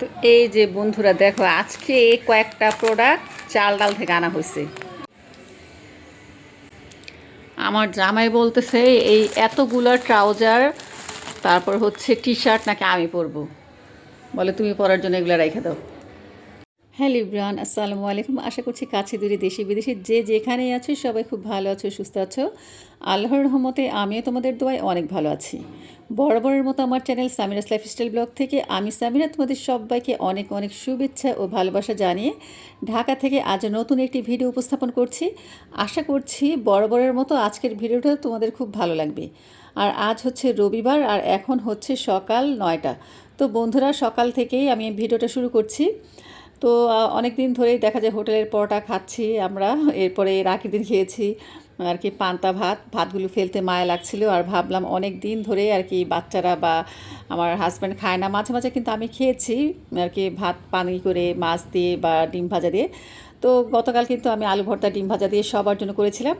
তো এই যে বন্ধুরা, দেখো আজকে কয়েকটা প্রোডাক্ট চাল ডাল থেকে আনা হয়েছে। আমার জামাই বলতেছে, এই এতগুলো ট্রাউজার তারপর হচ্ছে টি শার্ট নাকি আমি পরবো। বলে, তুমি পরার জন্য এগুলো রেখে দাও। হ্যালো ইব্রান আসসালামু আলাইকুম। আশা করছি কাছে দূরে দেশি বিদেশি যে যেখানে আছো, সবাই খুব ভালো আছো, সুস্থ আছো। আল্লাহর রহমতে আমিও তোমাদের দোয়ায় অনেক ভালো আছি। বরাবরের মতো আমার চ্যানেল সামিরাস লাইফস্টাইল ব্লগ থেকে আমি সামিরা তোমাদের সবাইকে অনেক অনেক শুভেচ্ছা ও ভালোবাসা জানিয়ে ঢাকা থেকে আজ নতুন একটি ভিডিও উপস্থাপন করছি। আশা করছি বরাবরের মতো আজকের ভিডিওটা তোমাদের খুব ভালো লাগবে। আর আজ হচ্ছে রবিবার আর এখন হচ্ছে সকাল নয়টা। তো বন্ধুরা, সকাল থেকেই আমি ভিডিওটা শুরু করছি। তো অনেক দিন ধরেই দেখা যায় হোটেলের পরোটা খাচ্ছি আমরা। এরপরে এর আগের দিন খেয়েছি, আর কি পান্তা ভাত। ভাতগুলো ফেলতে মায়া লাগছিল আর ভাবলাম অনেক দিন ধরে আর কি বাচ্চারা বা আমার হাজব্যান্ড খায় না। মাঝে মাঝে কিন্তু আমি খেয়েছি, আর কি ভাত পানি করে মাছ দিয়ে বা ডিম ভাজা দিয়ে। তো গতকাল কিন্তু আমি আলু ভর্তা, ডিম ভাজা দিয়ে সবার জন্য করেছিলাম।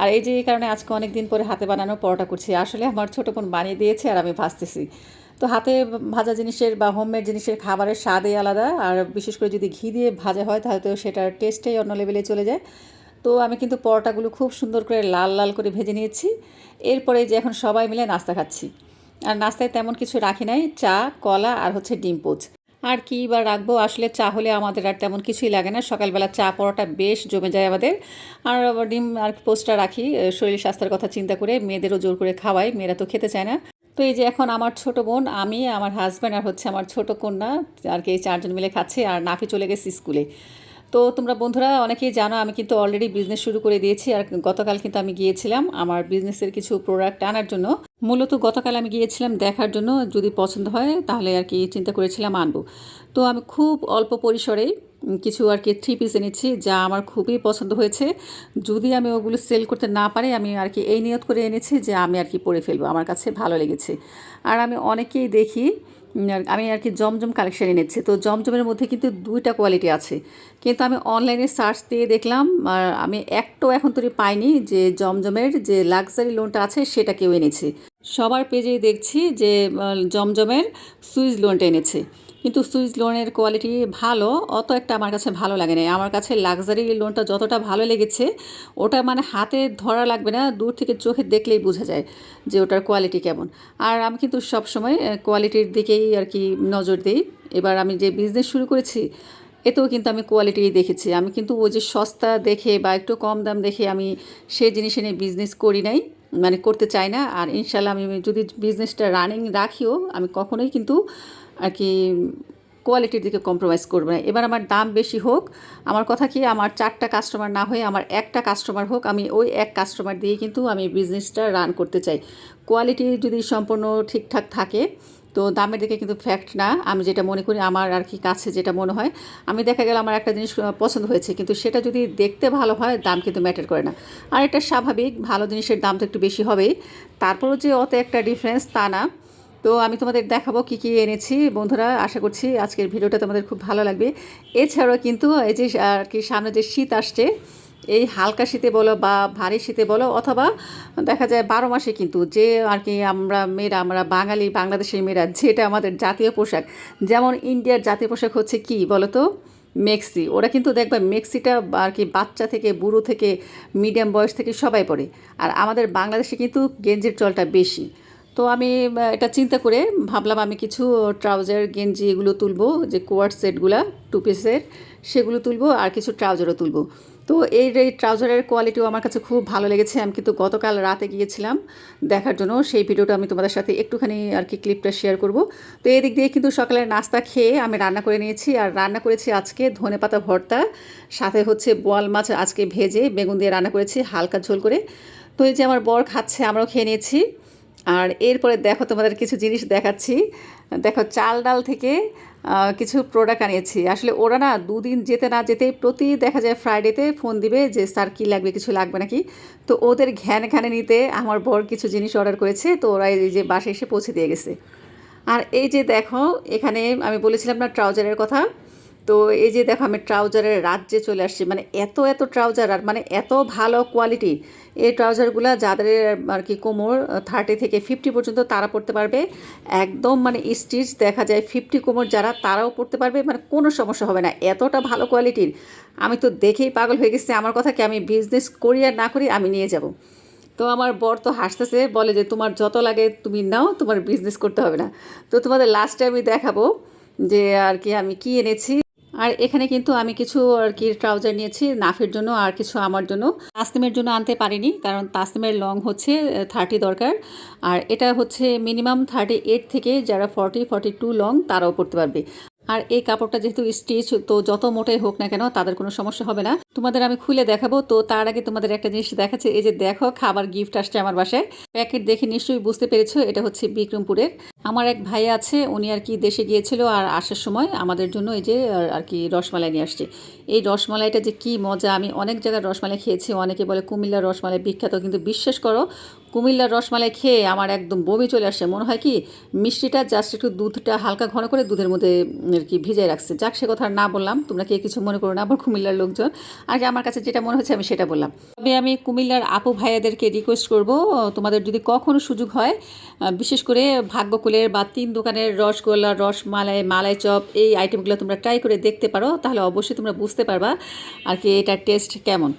আর এই যে এই কারণে আজকে অনেক দিন পরে হাতে বানানো পরোটা করছি। আসলে আমার ছোটো বোন বানিয়ে দিয়েছে আর আমি ভাজতেছি। তো হাতে ভাজা জিনিসের বা হোমমেড জিনিসের খাবারের স্বাদই আলাদা। আর বিশেষ করে যদি ঘি দিয়ে ভাজা হয়, তাহলে তো সেটার টেস্টেই অন্য লেভেলে চলে যায়। তো আমি কিন্তু পরোটাগুলো খুব সুন্দর করে লাল লাল করে ভেজে নিয়েছি। এরপরে যে এখন সবাই মিলে নাস্তা খাচ্ছি। আর নাস্তায় তেমন কিছু রাখি নাই। চা, কলা আর হচ্ছে ডিম পোচ। আর কী বা রাখব? আসলে চা হলে আমাদের আর তেমন কিছুই লাগে না। সকালবেলা চা, পরোটা বেশ জমে যায় আমাদের। আর ডিম আর পোস্টটা রাখি। শরীর স্বাস্থ্যের কথা চিন্তা করে মেয়েদেরও জোর করে খাওয়াই। মেয়েরা তো খেতে চায় না। তো এই যে এখন আমার ছোট বোন, আমি, আমার হাজব্যান্ড আর হচ্ছে আমার ছোট কন্যা, আর কি চারজন মিলে খাচ্ছে আর নাফি চলে গেছে স্কুলে। তো তোমরা বন্ধুরা অনেকেই জানো আমি কিন্তু অলরেডি বিজনেস শুরু করে দিয়েছি আর গতকাল কিন্তু আমি গিয়েছিলাম আমার বিজনেসের কিছু প্রোডাক্ট আনার জন্য। মূলত গতকাল আমি গিয়েছিলাম দেখার জন্য, যদি পছন্দ হয় তাহলে আর কি চিন্তা করেছিলাম আনব। তো আমি খুব অল্প পরিসরেই কিছু আর কি থ্রি পিস এনেছি যা আমার খুবই পছন্দ হয়েছে। যদি আমি ওগুলো সেল করতে না পারি, আমি আর কি এই নিয়ত করে এনেছি যে আমি আর কি পরে ফেলব, আমার কাছে ভালো লেগেছে। আর আমি অনেকেই দেখি আমি আর কি জমজম কালেকশন এনেছি তো জমজমের মধ্যে কিন্তু দুইটা কোয়ালিটি আছে। কিন্তু আমি অনলাইনে সার্চ দিয়ে দেখলাম আর আমি একটাও এখন তৈরি পাইনি যে জমজমের যে লাক্সারি লোনটা আছে, সেটা কেউ এনেছে। সবার পেজেই দেখছি যে জমজমের সুইচ লোনটা এনেছে। কিন্তু সুইচ লোনের কোয়ালিটি ভালো, অত একটা আমার কাছে ভালো লাগে না। আমার কাছে লাক্সারি লোনটা যতটা ভালো লেগেছে, ওটা মানে হাতে ধরা লাগবে না, দূর থেকে চোখে দেখলেই বোঝা যায় যে ওটার কোয়ালিটি কেমন। আর আমি কিন্তু সবসময় কোয়ালিটির দিকেই আর কি নজর দিই। এবার আমি যে বিজনেস শুরু করেছি, এতেও কিন্তু আমি কোয়ালিটি দেখেছি। আমি কিন্তু ওই যে সস্তা দেখে বা একটু কম দাম দেখে আমি সেই জিনিস এনে বিজনেস করি নাই মানে করতে চাই না। আর ইনশাল্লাহ আমি যদি বিজনেসটা রানিং রাখিও, আমি কখনোই কিন্তু আর কি কোয়ালিটির দিকে কম্প্রোমাইজ করবে। না এবার আমার দাম বেশি হোক, আমার কথা কি আমার চারটা কাস্টমার না হয়ে আমার একটা কাস্টমার হোক, আমি ওই এক কাস্টমার দিয়ে কিন্তু আমি বিজনেসটা রান করতে চাই। কোয়ালিটি যদি সম্পূর্ণ ঠিকঠাক থাকে, তো দামের দিকে কিন্তু ফ্যাক্ট না। আমি যেটা মনে করি আমার আর কি কাছে যেটা মনে হয়, আমি দেখা গেল আমার একটা জিনিস পছন্দ হয়েছে, কিন্তু সেটা যদি দেখতে ভালো হয়, দাম কিন্তু ম্যাটার করে না। আর এটা স্বাভাবিক, ভালো জিনিসের দাম তো একটু বেশি হবেই। তারপরও যে অত একটা ডিফারেন্স তা না। তো আমি তোমাদের দেখাবো কী কী এনেছি। বন্ধুরা, আশা করছি আজকের ভিডিওটা তোমাদের খুব ভালো লাগবে। এছাড়াও কিন্তু এই যে, আর কি, সামনে যে শীত আসছে, এই হালকা শীতে বলো বা ভারী শীতে বলো, অথবা দেখা যায় বারো মাসে কিন্তু যে, আর কি, আমরা মেয়েরা, আমরা বাঙালি, বাংলাদেশের মেয়েরা, যেটা আমাদের জাতীয় পোশাক, যেমন ইন্ডিয়ার জাতীয় পোশাক হচ্ছে কি বলো তো? মেক্সি। ওরা কিন্তু দেখবে মেক্সিটা আর কি বাচ্চা থেকে, বুড়ো থেকে, মিডিয়াম বয়স থেকে সবাই পড়ে আর আমাদের বাংলাদেশে কিন্তু গেঞ্জির চলটা বেশি। তো আমি এটা চিন্তা করে ভাবলাম আমি কিছু ট্রাউজার, গেঞ্জি এগুলো তুলবো, যে কোয়ার সেটগুলো, টু পিসের সেগুলো তুলবো আর কিছু ট্রাউজারও তুলবো। তো এই এই ট্রাউজারের কোয়ালিটিও আমার কাছে খুব ভালো লেগেছে। আমি কিন্তু গতকাল রাতে গিয়েছিলাম দেখার জন্য, সেই ভিডিওটা আমি তোমাদের সাথে একটুখানি আর কি ক্লিপটা শেয়ার করব। তো এই দিক দিয়ে কিন্তু সকালের নাস্তা খেয়ে আমি রান্না করে নিয়েছি আর রান্না করেছি আজকে ধনে পাতা ভর্তা, সাথে হচ্ছে বোয়াল মাছ আজকে ভেজে বেগুন দিয়ে রান্না করেছি হালকা ঝোল করে। তো এই যে আমার বর খাচ্ছে, আমরাও খেয়ে নিয়েছি। আর এরপরে দেখো তোমাদের কিছু জিনিস দেখাচ্ছি। দেখো চাল ডাল থেকে কিছু প্রোডাক্ট আনিয়েছি। আসলে ওরা না দুদিন যেতে না যেতেই প্রতি দেখা যায় ফ্রাইডেতে ফোন দিবে যে, স্যার, কী লাগবে, কিছু লাগবে নাকি? তো ওদের ঘ্যান ঘ্যানে নিতে আমার বর কিছু জিনিস অর্ডার করেছে। তো ওরা এই যে বাসে এসে পৌঁছে দিয়ে গেছে। আর এই যে দেখো, এখানে আমি বলেছিলাম না ট্রাউজারের কথা। তো এই যে দেখো আমি ট্রাউজারের রাজ্যে চলে আসছি মানে এত এত ট্রাউজার আর মানে এত ভালো কোয়ালিটি, এই ট্রাউজারগুলো যাদের আর কি কোমর থার্টি থেকে ফিফটি পর্যন্ত তারা পড়তে পারবে। একদম মানে স্টিচ দেখা যায় ফিফটি কোমর যারা, তারাও পড়তে পারবে মানে কোনো সমস্যা হবে না, এতটা ভালো কোয়ালিটির। আমি তো দেখেই পাগল হয়ে গেছি, আমার কথা কি আমি বিজনেস করি আর না করি, আমি নিয়ে যাব। তো আমার বর তো হাসতেছে, বলে যে তোমার যত লাগে তুমি নাও, তোমার বিজনেস করতে হবে না। তো তোমাদের লাস্টে আমি দেখাবো যে আর কি আমি কি এনেছি। আর এখানে কিন্তু আমি কিছু আর কি ট্রাউজার নিয়েছি, নাফের জন্য আর কিছু আমার জন্য। তাসনিমের জন্য আনতে পারিনি, কারণ তাসনিমের লং হচ্ছে থার্টি দরকার। আর এটা হচ্ছে মিনিমাম থার্টি এইট থেকে যারা ফর্টি ফর্টি টু লং তারাও পড়তে পারবে। আর এই কাপড়টা যেহেতু স্টিচ তো যত মোটাই হোক না কেন, তাদের কোনো সমস্যা হবে না। তোমাদের আমি খুলে দেখাবো, তো তার আগে তোমাদের একটা জিনিস দেখাচ্ছে, এই যে দেখো, খাবার গিফট আসছে আমার বাসায়। প্যাকেট দেখে নিশ্চয়ই বুঝতে পেরেছ, এটা হচ্ছে বিক্রমপুরের। আমার এক ভাই আছে, উনি আর কি দেশে গিয়েছিল আর আসার সময় আমাদের জন্য এই যে আর- কি রসমালাই নিয়ে আসছে। এই রসমালাইটা যে কি মজা, আমি অনেক জায়গায় রসমালাই খেয়েছি, অনেকে বলে কুমিল্লার রসমালাই বিখ্যাত, কিন্তু বিশ্বাস করো, কুমিল্লার রসমালাই খেয়ে আমার একদম বমি চলে আসছে মনে হয় কি, মিষ্টিটা জাস্ট একটু দুধটা হালকা ঘন করে দুধের মধ্যে আর কি ভিজাই রাখছে। যাক, সে কথা না বললাম, তোমরা কে কিছু মনে করো না, আবার কুমিল্লার লোকজন। আগে আমার কাছে যেটা মনে হচ্ছে, আমি সেটা বললাম। তবে আমি কুমিল্লার আপু ভাইয়াদেরকে রিকোয়েস্ট করব, তোমাদের যদি কখনো সুযোগ হয় বিশেষ করে ভাগ্যকুলের বা তিন দোকানের রসগোল্লা, রসমালাই, মালাই চপ এই আইটেমগুলো তোমরা ট্রাই করে দেখতে পারো, তাহলে অবশ্যই তোমরা বুঝতে পারবা আর কি এটার টেস্ট কেমন।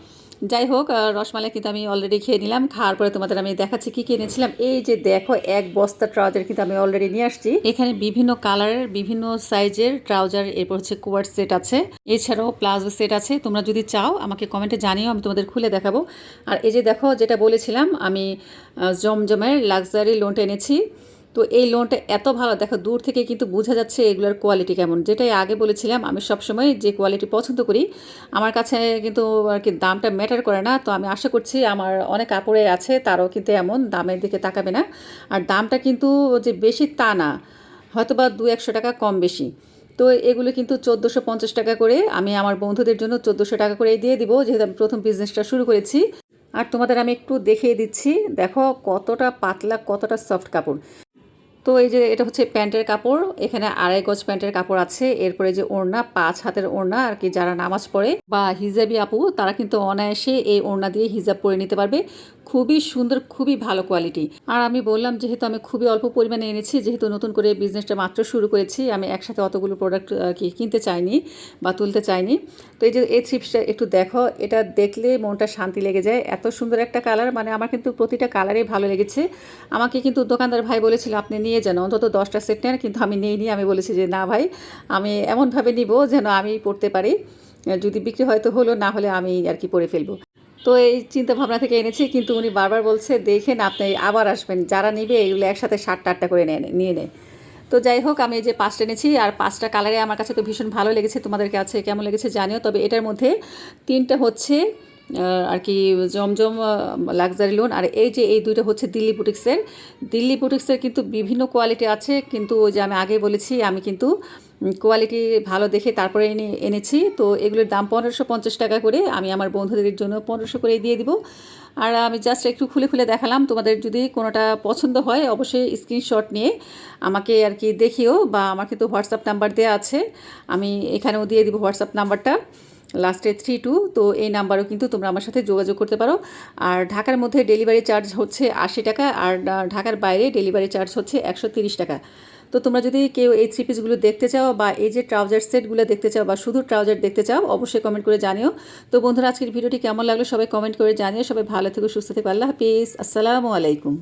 যাই হোক রসমালাই কিন্তু আমি অলরেডি খেয়ে নিলাম, খাওয়ার পরে তোমাদের আমি দেখাচ্ছি কী কী এনেছিলাম। এই যে দেখো, এক বস্তা ট্রাউজার কিন্তু আমি অলরেডি নিয়ে আসছি। এখানে বিভিন্ন কালারের বিভিন্ন সাইজের ট্রাউজার এরপর হচ্ছে কোয়ার সেট আছে। এছাড়াও প্লাজো সেট আছে, তোমরা যদি চাও আমাকে কমেন্টে জানিও, আমি তোমাদের খুলে দেখাবো। আর এই যে দেখো, যেটা বলেছিলাম, আমি জমজমের লাক্সারি লোনটা এনেছি। তো এই লোনটা এত ভালো, দেখো দূর থেকে কিন্তু বোঝা যাচ্ছে এগুলোর কোয়ালিটি কেমন। যেটাই আগে বলেছিলাম, আমি সবসময় যে কোয়ালিটি পছন্দ করি, আমার কাছে কিন্তু আর কি দামটা ম্যাটার করে না। তো আমি আশা করছি আমার অনেক কাপড়ে আছে, তারও কিন্তু এমন দামের দিকে তাকাবে না। আর দামটা কিন্তু যে বেশি তা না হয়তো বা দু একশো টাকা কম বেশি। তো এগুলো কিন্তু চোদ্দোশো পঞ্চাশ টাকা করে আমি আমার বন্ধুদের জন্য চোদ্দোশো টাকা করে দিয়ে দিব, যেহেতু আমি প্রথম বিজনেসটা শুরু করেছি। আর তোমাদের আমি একটু দেখিয়ে দিচ্ছি, দেখো কতটা পাতলা, কতটা সফট কাপড়। তো এই যে এটা হচ্ছে প্যান্টের কাপড়, এখানে আড়াই গজ প্যান্টের কাপড় আছে। এরপরে যে ওড়না, পাঁচ হাতের ওড়না, আর কি যারা নামাজ পড়ে বা হিজাবি আপু, তারা কিন্তু অনায়াসে এই ওড়না দিয়ে হিজাব পরে নিতে পারবে। খুবই সুন্দর, খুবই ভালো কোয়ালিটি আর আমি বললাম, যেহেতু আমি খুবই অল্প পরিমাণে এনেছি, যেহেতু নতুন করে বিজনেসটা মাত্র শুরু করেছি, আমি একসাথে অতগুলো প্রোডাক্ট কি কিনতে চাইনি বা তুলতে চাইনি। তো এই যে এই থ্রিপসটা একটু দেখো, এটা দেখলে মনটা শান্তি লেগে যায়। এত সুন্দর একটা কালার মানে আমার কিন্তু প্রতিটা কালারই ভালো লেগেছে। আমাকে কিন্তু দোকানদার ভাই বলেছিল, আপনি নিয়ে যান, অন্তত দশটা সেট নেন। কিন্তু আমি নিয়ে নিই আমি বলেছি যে, না ভাই, আমি এমনভাবে নিব যেন আমি পড়তে পারি। যদি বিক্রি হয়তো হলো, না হলে আমি আর কি পরে ফেলব। তো এই চিন্তা ভাবনা থেকে এনেছি, কিন্তু উনি বারবার বলছে, দেখেন আপনি আবার আসবেন। যারা নিবে এগুলো একসাথে সাতটা আটটা করে নেয় নিয়ে নেয় তো যাই হোক, আমি যে পাঁচটা এনেছি, আর পাঁচটা কালারে আমার কাছে তো ভীষণ ভালো লেগেছে। তোমাদের কাছে কেমন লেগেছে জানিও, তবে এটার মধ্যে তিনটা হচ্ছে আর কি জমজম লাক্সারি লোন আর এই যে এই দুইটা হচ্ছে দিল্লি বুটিক্সের দিল্লি বুটিক্সের কিন্তু বিভিন্ন কোয়ালিটি আছে, কিন্তু ওই যে আমি আগে বলেছি, আমি কিন্তু কোয়ালিটি ভালো দেখে তারপরে এনে, এনেছি। তো এগুলোর দাম পনেরোশো পঞ্চাশ টাকা করে, আমি আমার বন্ধুদের জন্য পনেরোশো করে দিয়ে দিব। আর আমি জাস্ট একটু খুলে খুলে দেখালাম, তোমাদের যদি কোনোটা পছন্দ হয়, অবশ্যই স্ক্রিনশট নিয়ে আমাকে আর কি দেখিও, বা আমার কিন্তু হোয়াটসঅ্যাপ নাম্বার দেওয়া আছে, আমি এখানেও দিয়ে দিব হোয়াটসঅ্যাপ নাম্বারটা লাস্টে থ্রি টু তো এই নাম্বারও কিন্তু তোমরা আমার সাথে যোগাযোগ করতে পারো। আর ঢাকার মধ্যে ডেলিভারি চার্জ হচ্ছে আশি টাকা, আর ঢাকার বাইরে ডেলিভারি চার্জ হচ্ছে একশো তিরিশ টাকা। তো তোমরা যদি কেউ এই থ্রি পিসগুলো দেখতে চাও বা এই যে ট্রাউজার সেটগুলো দেখতে চাও বা শুধু ট্রাউজার দেখতে চাও, অবশ্যই কমেন্ট করে জানিও। তো বন্ধুরা, আজকের ভিডিওটি কেমন লাগল সবাই কমেন্ট করে জানিও। সবাই ভালো থেকো, সুস্থ থেকো। আল্লাহ হাফিজ। আসসালামু আলাইকুম।